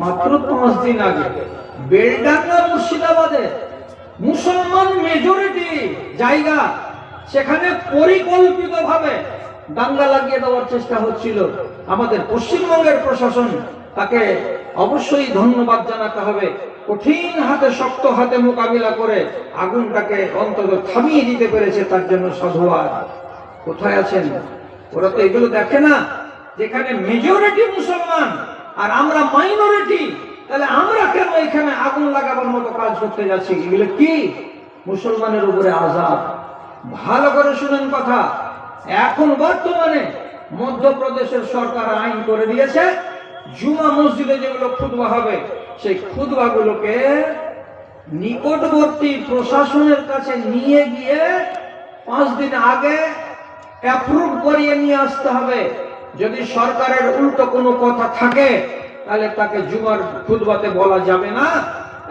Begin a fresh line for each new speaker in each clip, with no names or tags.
মাত্র পাঁচ দিন আগে। বেলডাঙ্গা মুর্শিদাবাদে মুসলমান মেজরিটি জায়গা, সেখানে পরিকল্পিতভাবে দাঙ্গা লাগিয়ে দেওয়ার চেষ্টা হচ্ছিল। আমাদের পশ্চিমবঙ্গের প্রশাসন তাকে অবশ্যই ধন্যবাদ জানাতে হবে। কঠিন হাতে, শক্ত হাতে মোকাবিলা করে আগুনটাকে অন্তত থামিয়ে দিতে পেরেছে তার জন্য সাধুবাদ। কোথায় আছেন? ওরা তো এগুলো দেখে না। যেখানে মেজরিটি মুসলমান আর আমরা মাইনরিটি তাহলে আমরা কেন এখানে আগুন লাগাবার মতো কাজ করতে যাচ্ছি? এগুলো কি? মুসলমানের উপরে আজাদ ভালো করে শুনেন কথা। এখন বর্তমানে মধ্যপ্রদেশের সরকার আইন করে দিয়েছে, জুমা মসজিদে যেগুলো খুদবা হবে, সেই খুদবাগুলোকে নিকটবর্তী প্রশাসনের কাছে নিয়ে গিয়ে পাঁচ দিন আগে অ্যাপ্রুভ করিয়ে নিয়ে আসতে হবে। যদি সরকারের উল্টো কোনো কথা থাকে, তাহলে তাকে জুমার খুদবাতে বলা যাবে না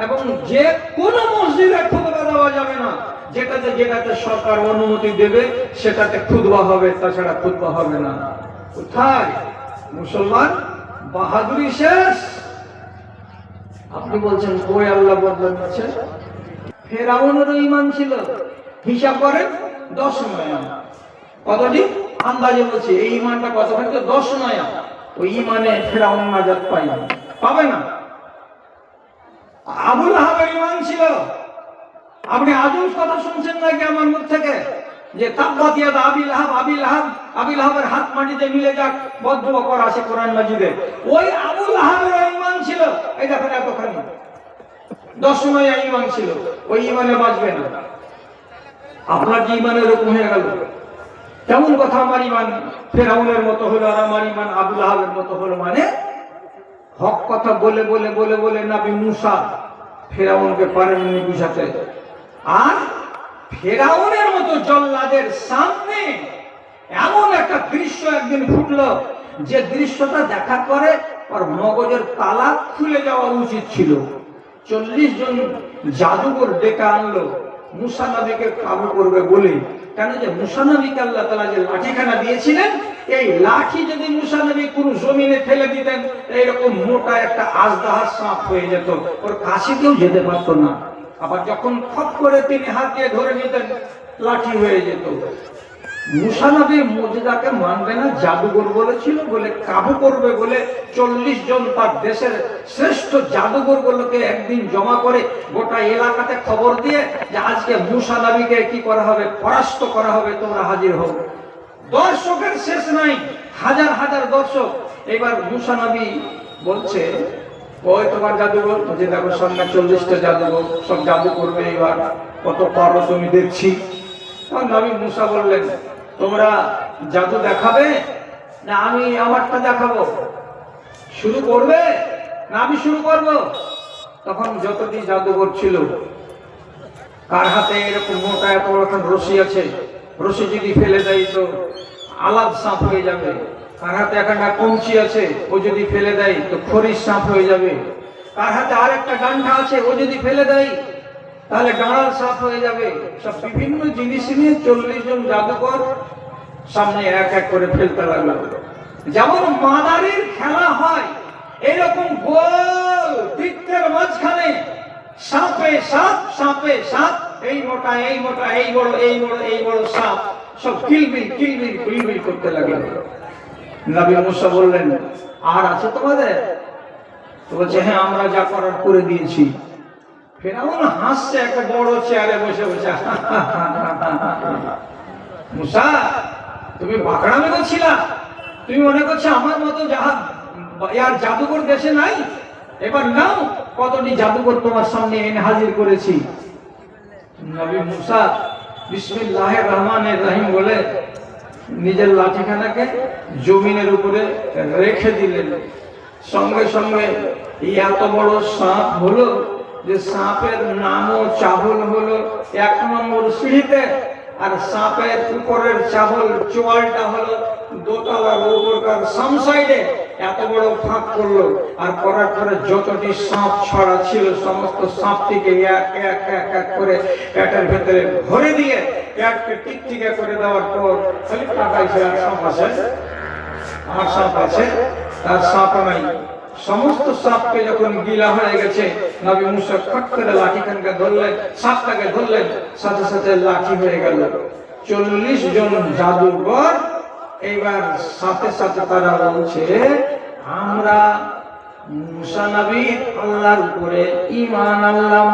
এবং যে কোনো মসজিদে খুদবা দেওয়া যাবে না। যেটাতে যেটাতে সরকার অনুমতি দেবে, সেটাতে খুদবা হবে, তাছাড়া খুদবা হবে না। কোথায়? মুসলমান? বাহাদুরি শেষ। আপনি বলছেন, ওই আল্লাহ বদলান আছে ফেরাউনেরও ইমান ছিল। হিসাব করেন, দশ কতটি? আন্দাজে বলছি, এই ইমানটা কত? হয়তো দশ নয়া ওই ইমানে ফেরাউন নাজাত পাই পাবে না। আবুল আহাবের ইমান ছিল। আপনি আজও কথা শুনছেন নাকি আমার মুখ থেকে? যে তাব্বাতিয়া আবিল আবিল আবিল হাত মাটিতে মিলে যাক বদ্ধ করা আছে কোরআন মাজিদে। ওই আবুল আহাবের ইমান ছিল। এই দেখেন এতখানি। দশময় ইমান ছিল। ওই ইমানে বাঁচবে না। আপনার যে ইমান এরকম হয়ে গেল। কেমন কথা আমার ইমান, ফেরাউনের মতো হলো আর আমার ইমান আবুল আহাবের মতো হলো মানে হক কথা বলে বলে বলে বলে নাবি মুসা ফেরাউনকে পারেননি বুঝাতে আর ফেরাউনের মতো জল্লাদের সামনে এমন একটা দৃশ্য একদিন ফুটলো যে দৃশ্যটা দেখার পরে ওর মগজের তালা খুলে যাওয়া উচিত ছিল। চল্লিশ জন জাদুঘর ডেকে আনলো, মুসা নবীকে কাবু করবে বলে। কেন যে মুসানবীকে আল্লাহ তালা যে লাঠিখানা দিয়েছিলেন, এই লাঠি যদি মুসানবী কোন জমিনে ফেলে দিতেন, এইরকম মোটা একটা আজদাহার সাপ হয়ে যেত, ওর কাছে কেউ যেতে পারতো না। আবার যখন খপ করে তিনি হাত দিয়ে ধরে নিতেন, লাঠি হয়ে যেত। মুসানবীর মর্যাদাকে মানবে না জাদুঘর বলেছিল বলে কাবু করবে বলে চল্লিশ জন তার দেশের শ্রেষ্ঠ জাদুঘর গুলোকে একদিন জমা করে গোটা এলাকাতে খবর দিয়ে যে আজকে মুসানবীকে কি করা হবে, পরাস্ত করা হবে, তোমরা হাজির হও। দর্শকের শেষ নাই, হাজার হাজার দর্শক। এবার মুসানবী বলছে, ওই তোমার জাদুঘর যে দেখো চল্লিশটা জাদুঘর সব জাদু করবে এবার কত পারো তুমি দেখছি। নবী মুসা বললেন তোমরা জাদু দেখাবে, না আমি আমারটা দেখাবো। শুরু করবে না আমি শুরু করব? তখন যতদিন জাদুঘর ছিল, কার হাতে এরকম মোটা এত একটা রশি আছে, রশি যদি ফেলে দেয় তো আলাদ সাপ হয়ে যাবে। কার হাতে একটা কঞ্চি আছে, ও যদি ফেলে দেয় তো খরিস সাপ হয়ে যাবে। কার হাতে আর একটা ডান্ডা আছে, ও যদি ফেলে দেয় তাহলে ডাঁড়াল সাপ হয়ে যাবে। সব বিভিন্ন জিনিস নিয়ে চল্লিশ জন জাদুকর সামনে এক এক করে ফেলতে লাগল। যেমন মাদারির খেলা হয়, এরকম গোল বৃত্তের মাঝখানে সাপে সাপ সাপে সাপ, এই মোটা এই মোটা, এই বড় এই বড় এই বড় সাপ, সব কিলবিল কিলবিল কিলবিল করতে লাগল। নবী মুসা বললেন, আর আছে তোমাদের? তো বলছে হ্যাঁ আমরা যা করার করে দিয়েছি। ফেরাউন হাসছে একটা বড় চেয়ারে বসে বসে। মুসা, তুমি বাকড়ামে করছিলা তুমি মনে করছ আমার মতো যাহা ইয়ার জাদুকর দেশে নাই? এবার নাও, কতটি জাদুকর তোমার সামনে এনে হাজির করেছি। নবী মুসা বিসমিল্লাহ রহমানের রহিম বলে নিজের লাঠিখানাকে জমিনের উপরে রেখে দিলেন। সঙ্গে সঙ্গে এত বড় সাপ হলো যে সাপের নামও চাবল হলো। এক নম্বর সিঁড়িতে আর সাপের উপরের চাবল চোয়ালটা হলো দোতলার উপরকার সাম সাইডে এত বড় ফাঁক করল। আর করার পরে যতটি সাপ ছড়া ছিল, সমস্ত সাপটিকে এক এক এক এক করে পেটের ভেতরে ভরে দিয়ে পেটকে টিকটিকে করে দেওয়ার পর খালি টাকাইছে আর সাপ আছে। আমার সাপ আছে, তার সাপ নাই। সমস্ত সাপকে যখন গিলা হয়ে গেছে, নবী মুসা খট করে লাঠিখানকে ধরলেন, সাপটাকে ধরলেন, সাথে সাথে লাঠি হয়ে গেল। চল্লিশ জন জাদুঘর, এইবার সাথে সাথে তারা বলছে, আমরা মুসা নবীর আল্লাহর উপরে ইমান আনলাম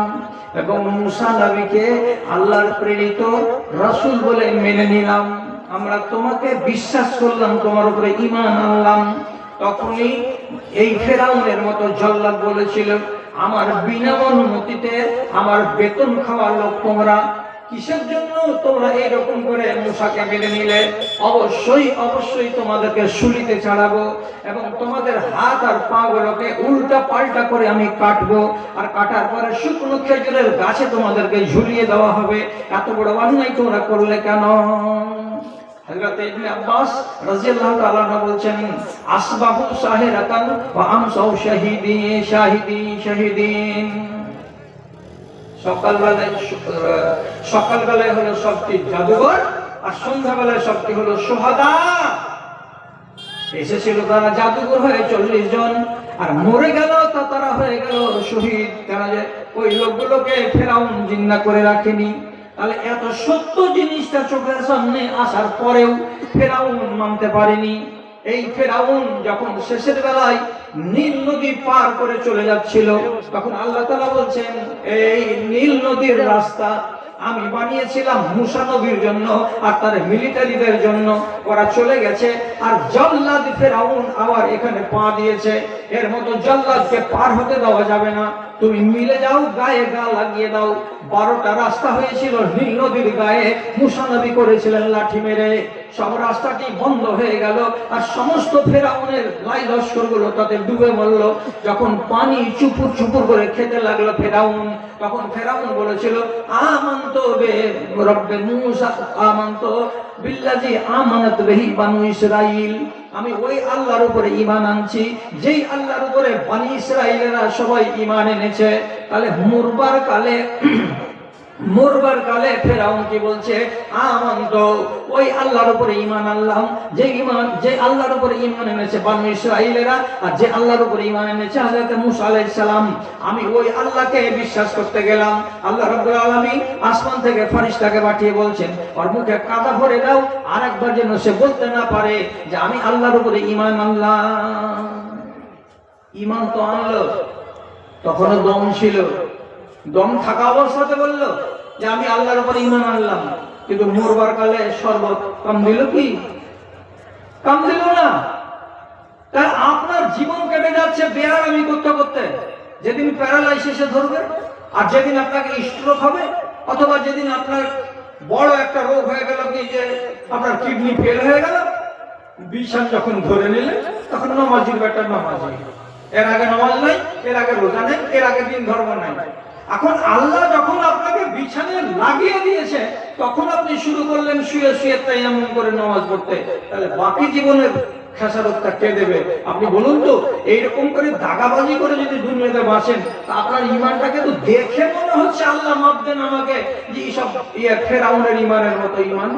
এবং মুসা নবীকে আল্লাহর প্রেরিত রসুল বলে মেনে নিলাম। আমরা তোমাকে বিশ্বাস করলাম, তোমার উপরে ইমান আনলাম। তখনই এই ফেরাউনের মতো জল্লাদ বলেছিল আমার বিনা অনুমতিতে আমার বেতন খাওয়ার লোক তোমরা কিসের জন্য তোমরা এরকম করে মুসাকে মেনে নিলে? অবশ্যই অবশ্যই তোমাদেরকে শুলিতে ছাড়াবো এবং তোমাদের হাত আর পা গুলোকে উল্টা পাল্টা করে আমি কাটবো। আর কাটার পরে শুকনো খেজুরের গাছে তোমাদেরকে ঝুলিয়ে দেওয়া হবে। এত বড় অন্যায় তোমরা করলে কেন? সকালবেলায় হলো সবটি জাদুঘর আর সন্ধ্যাবেলায় সবটি হলো সোহাদা। এসেছিল তারা জাদুঘর হয়ে চল্লিশ জন আর মরে গেল তা তারা হয়ে গেল শহীদ। কেন যে ওই লোকগুলোকে ফেরাউন জিন্দা করে রাখেনি। তাহলে এত সত্য জিনিসটা চোখের সামনে আসার পরেও ফেরাউন মানতে পারেনি। এই ফেরাউন যখন শেষের বেলায় নীল নদী পার করে চলে যাচ্ছিল, তখন আল্লাহ তালা বলছেন, এই নীল নদীর রাস্তা আমি বানিয়েছিলাম মুসা নবীর জন্য আর তার মিলিটারিদের জন্য। ওরা চলে গেছে আর জল্লাদ ফেরাউন আবার এখানে পা দিয়েছে। এর মতো জল্লাদকে পার হতে দেওয়া যাবে না। তুমি মিলে যাও, গায়ে গা লাগিয়ে দাও। বারোটা রাস্তা হয়েছিল নীল নদীর গায়ে। মুসা নবী করেছিলেন লাঠি মেরে। সব রাস্তাটি বন্ধ হয়ে গেল আর সমস্ত ফেরাউনের লাই লস্করগুলো তাতে ডুবে মরল। যখন পানি চুপুর চুপুর করে খেতে লাগল ফেরাউন, তখন ফেরাউন বলেছিল, আমান্ত বে রব্বে মুসা, আমান্ত বিল্লাজি আমানত বেহি বানু ইসরাইল। আমি ওই আল্লাহর উপরে ইমান আনছি। যেই আল্লাহর উপরে বানি ইসরাইলেরা সবাই ইমান এনেছে, তাহলে মুরবার কালে মরবার কালে ফেরাউন কি বলছে? আমন্ত, ওই আল্লাহর উপরে ঈমান আনলাম। যে ঈমান যে আল্লাহর উপরে ঈমান এনেছে বানু ইসরাইলেরা আর যে আল্লাহর উপরে ঈমান এনেছে হযরত মুসা আলাইহিস সালাম, আমি ওই আল্লাহকে বিশ্বাস করতে গেলাম। আল্লাহ রাব্বুল আলামিন আসমান থেকে ফেরেশতাকে পাঠিয়ে বলছেন, ওর মুখে কাদা ভরে দাও, আরেকবার যেন সে বলতে না পারে যে আমি আল্লাহর উপরে ইমান আনলাম। ইমান তো আনলো, তখনও দম ছিল। দম থাকা অবস্থাতে বলল যে আমি আল্লাহর উপর ইমান আনলাম। কিন্তু মরবার কালে শরবত কাম দিল কি? কাম দিল না। তাই আপনার জীবন কেটে যাচ্ছে বেয়ার আমি করতে করতে। যেদিন প্যারালাইসিসে ধরবে, আর যেদিন আপনাকে স্ট্রোক হবে, অথবা যেদিন আপনার বড় একটা রোগ হয়ে গেল কি যে আপনার কিডনি ফেল হয়ে গেল বিছান যখন ধরে নিলে তখন নমাজির বেটা নমাজি এর আগে নমাজ নাই, এর আগে রোজা নেই, এর আগে দিন ধর্ম নাই। এখন আল্লাহ যখন আপনাকে বিছানে লাগিয়ে দিয়েছে, তখন আপনি শুরু করলেন শুয়ে শুয়ে তাই এমন করে নামাজ পড়তে। তাহলে বাকি জীবনের খেসারতটা কে দেবে? আপনি বলুন তো, এইরকম করে দাগাবাজি করে যদি দুনিয়াতে বাঁচেন তা আপনার ইমানটাকে তো দেখে মনে হচ্ছে আল্লাহ মাপ দেন আমাকে যে এইসব ইয়ে ফেরাউনের ইমানের মতো ইমান।